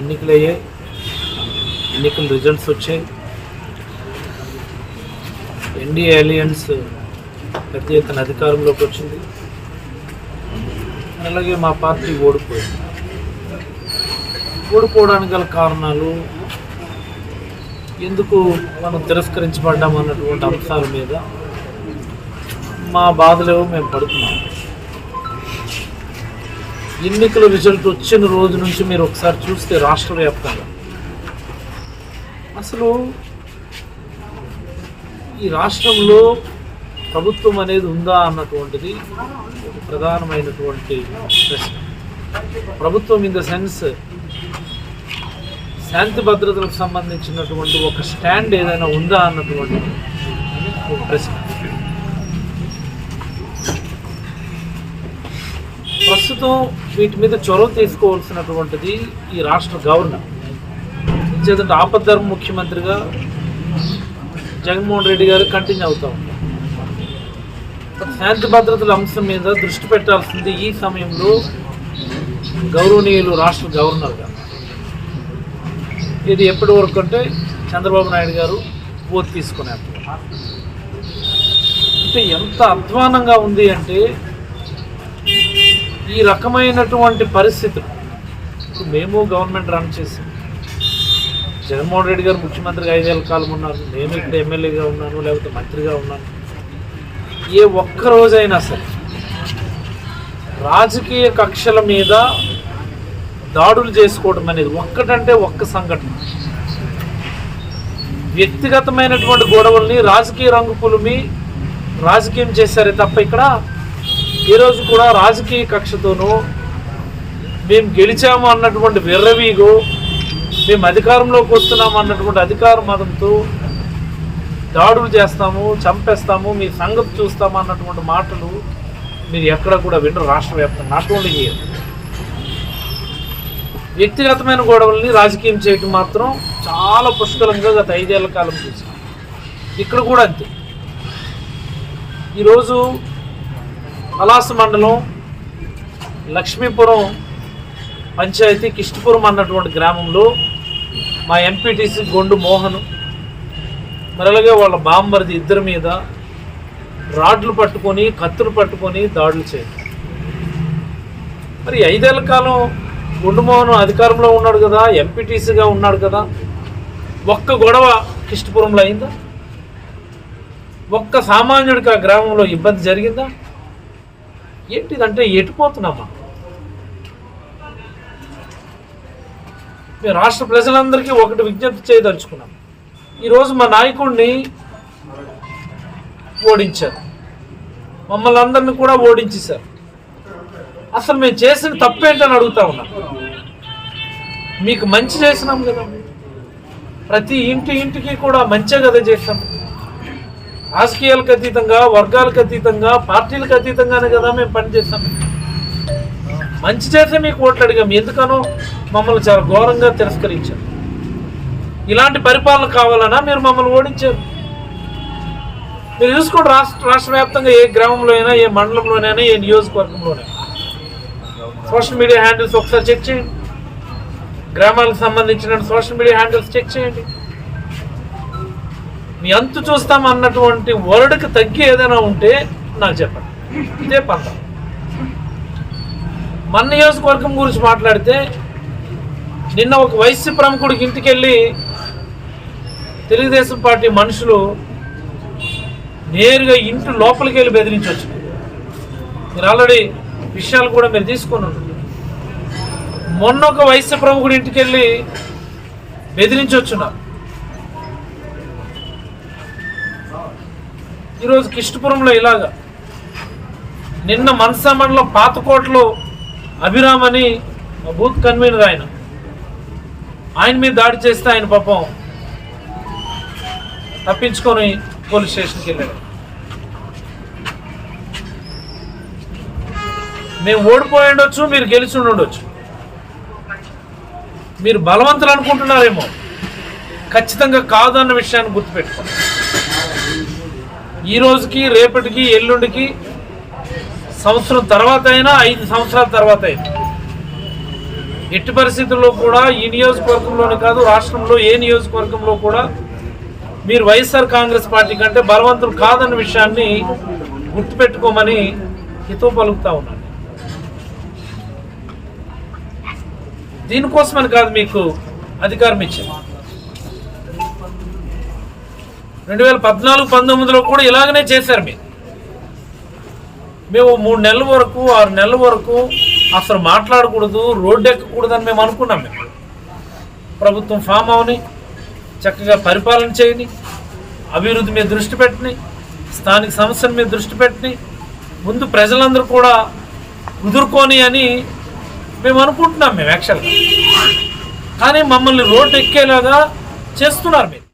ఎన్నికలు అయ్యాయి ఎన్నికల రిజల్ట్స్ వచ్చాయి. ఎన్డీఏ అలియన్స్ పెద్ద ఎత్తున అధికారంలోకి వచ్చింది. అలాగే మా పార్టీ ఓడిపోయింది. ఓడిపోవడానికి గల కారణాలు ఎందుకు మనం తిరస్కరించబడ్డాం అన్నటువంటి అంశాల మీద మా బాధలేవో మేము పడుతున్నాం. ఎన్నికల రిజల్ట్ వచ్చిన రోజు నుంచి మీరు ఒకసారి చూస్తే రాష్ట్ర వ్యాప్తంగా. అసలు ఈ రాష్ట్రంలో ప్రభుత్వం అనేది ఉందా అన్నటువంటిది ఒక ప్రధానమైనటువంటి ప్రశ్న. ప్రభుత్వం ఇన్ ద సెన్స్ శాంతి భద్రతలకు సంబంధించినటువంటి ఒక స్టాండ్ ఏదైనా ఉందా అన్నటువంటి ఒక ప్రశ్న. ప్రస్తుతం వీటి మీద చొరవ తీసుకోవాల్సినటువంటిది ఈ రాష్ట్ర గవర్నర్. చేతంటే ఆపద్ధర్మ ముఖ్యమంత్రిగా జగన్మోహన్ రెడ్డి గారు కంటిన్యూ అవుతా ఉంటారు శాంతి భద్రతల అంశం మీద దృష్టి పెట్టాల్సింది ఈ సమయంలో గౌరవనీయులు రాష్ట్ర గవర్నర్ గారు ఇది ఎప్పటి వరకు అంటే చంద్రబాబు నాయుడు గారు ఓటు తీసుకునేప్పుడు అంటే ఎంత అధ్వానంగా ఉంది అంటే ఈ రకమైనటువంటి పరిస్థితులు. ఇప్పుడు మేము గవర్నమెంట్ రన్ చేసాం. జగన్మోహన్ రెడ్డి గారు ముఖ్యమంత్రిగా ఐదేళ్ళ కాలం ఉన్నారు. నేను ఇక్కడ ఎమ్మెల్యేగా ఉన్నాను లేకపోతే మంత్రిగా ఉన్నాను. ఏ ఒక్క రోజైనా సరే రాజకీయ కక్షల మీద దాడులు చేసుకోవడం అనేది ఒక్కటంటే ఒక్క సంఘటన. వ్యక్తిగతమైనటువంటి గొడవల్ని రాజకీయ రంగు పులిమి రాజకీయం చేశారే తప్ప ఇక్కడ ఈరోజు కూడా రాజకీయ కక్షతోనూ మేము గెలిచాము అన్నటువంటి విర్రవీగు మేము అధికారంలోకి వస్తున్నాము అన్నటువంటి అధికార మతంతో దాడులు చేస్తాము చంపేస్తాము మీ సంగతి చూస్తాము అన్నటువంటి మాటలు మీరు ఎక్కడ కూడా వినరు రాష్ట్ర వ్యాప్తంగా నాట్ ఓన్లీ హియర్ వ్యక్తిగతమైన గొడవల్ని రాజకీయం చేయటం మాత్రం చాలా పుష్కలంగా గత ఐదేళ్ళ కాలం చూసాం. ఇక్కడ కూడా అంతే. ఈరోజు పలాస మండలం లక్ష్మీపురం పంచాయతీ కిష్టిపురం అన్నటువంటి గ్రామంలో మా ఎంపీటీసీ గొండు మోహన్ మరి అలాగే వాళ్ళ బాంబర్ది ఇద్దరి మీద రాడ్లు పట్టుకొని కత్తులు పట్టుకొని దాడులు చేయడం మరి ఐదేళ్ళ కాలం గుండుమోహన్ అధికారంలో ఉన్నాడు కదా ఎంపీటీసీగా ఉన్నాడు కదా ఒక్క గొడవ కిష్టపురంలో అయిందా? ఒక్క సామాన్యుడికి ఆ గ్రామంలో ఇబ్బంది జరిగిందా? ఏంటిదంటే ఎటుపోతున్నామా? మేము రాష్ట్ర ప్రజలందరికీ ఒకటి విజ్ఞప్తి చేయదలుచుకున్నాం. ఈరోజు మా నాయకుడిని ఓడించారు. మమ్మల్ని అందరిని కూడా ఓడించేశారు. అసలు మేము చేసిన తప్పేంటని అడుగుతా ఉన్నాం. మీకు మంచి చేసినాం కదా. ప్రతి ఇంటి ఇంటికి కూడా మంచే కదా చేసాం రాజకీయాలకు అతీతంగా వర్గాలకు అతీతంగా పార్టీలకు అతీతంగానే కదా మేము పనిచేస్తాం మంచి చేస్తే మీకు ఓట్లు అడిగాం. ఎందుకనో మమ్మల్ని చాలా ఘోరంగా తిరస్కరించారు. ఇలాంటి పరిపాలన కావాలన్నా మీరు మమ్మల్ని ఓడించారు. మీరు చూసుకోండి రాష్ట్ర రాష్ట్ర వ్యాప్తంగా ఏ గ్రామంలో అయినా ఏ మండలంలోనైనా ఏ నియోజకవర్గంలోనైనా. సోషల్ మీడియా హ్యాండిల్స్ ఒకసారి చెక్ చేయండి. గ్రామాలకు సంబంధించిన సోషల్ మీడియా హ్యాండిల్స్ చెక్ చేయండి. మీ అంతు చూస్తాం అన్నటువంటి వర్డ్కి తగ్గి ఏదైనా ఉంటే నాకు చెప్పండి. ఇదే పంత. మన నియోజకవర్గం గురించి మాట్లాడితే నిన్న ఒక వైశ్య ప్రముఖుడికి ఇంటికి వెళ్ళి తెలుగుదేశం పార్టీ మనుషులు నేరుగా ఇంటి లోపలికి వెళ్ళి బెదిరించవచ్చు మీరు ఆల్రెడీ విషయాలు కూడా మీరు తీసుకొని మొన్న ఒక వైశ్య ప్రముఖుడి ఇంటికి వెళ్ళి బెదిరించొచ్చున్నారు. ఈరోజు కిష్టపురంలో ఇలాగా. నిన్న మనసా మండలం పాతకోటలో అభిరామ్ అని బూత్ కన్వీనర్ ఆయన. ఆయన మీద దాడి చేస్తే ఆయన పాపం తప్పించుకొని పోలీస్ స్టేషన్కి వెళ్ళాడు. మేము ఓడిపోయి ఉండొచ్చు మీరు గెలిచి ఉండొచ్చు. మీరు బలవంతులు అనుకుంటున్నారేమో. ఖచ్చితంగా కాదు అన్న విషయాన్ని గుర్తుపెట్టుకోండి. ఈ రోజుకి రేపటికి ఎల్లుండికి సంవత్సరం తర్వాత అయినా ఐదు సంవత్సరాల తర్వాత అయినా. ఎట్టి పరిస్థితుల్లో కూడా ఈ నియోజకవర్గంలోనే కాదు రాష్ట్రంలో ఏ నియోజకవర్గంలో కూడా మీరు వైఎస్ఆర్ కాంగ్రెస్ పార్టీ కంటే బలవంతులు కాదన్న విషయాన్ని గుర్తుపెట్టుకోమని హితో పలుకుతా ఉన్నాను. దీనికోసమని కాదు మీకు అధికారం ఇచ్చింది. రెండు వేల పద్నాలుగు పంతొమ్మిదిలో కూడా ఇలాగనే చేశారు మీరు. మేము మూడు నెలల వరకు ఆరు నెలల వరకు అసలు మాట్లాడకూడదు రోడ్డు ఎక్కకూడదని మేము అనుకున్నాం మేము. ప్రభుత్వం ఫామ్ అవని చక్కగా పరిపాలన చేయని అభివృద్ధి మీద దృష్టి పెట్టని స్థానిక సమస్యల మీద దృష్టి పెట్టని ముందు ప్రజలందరూ కూడా కుదుర్కొని అని మేము అనుకుంటున్నాం మేము యాక్చువల్గా కానీ మమ్మల్ని రోడ్డు ఎక్కేలాగా చేస్తున్నారు మీరు.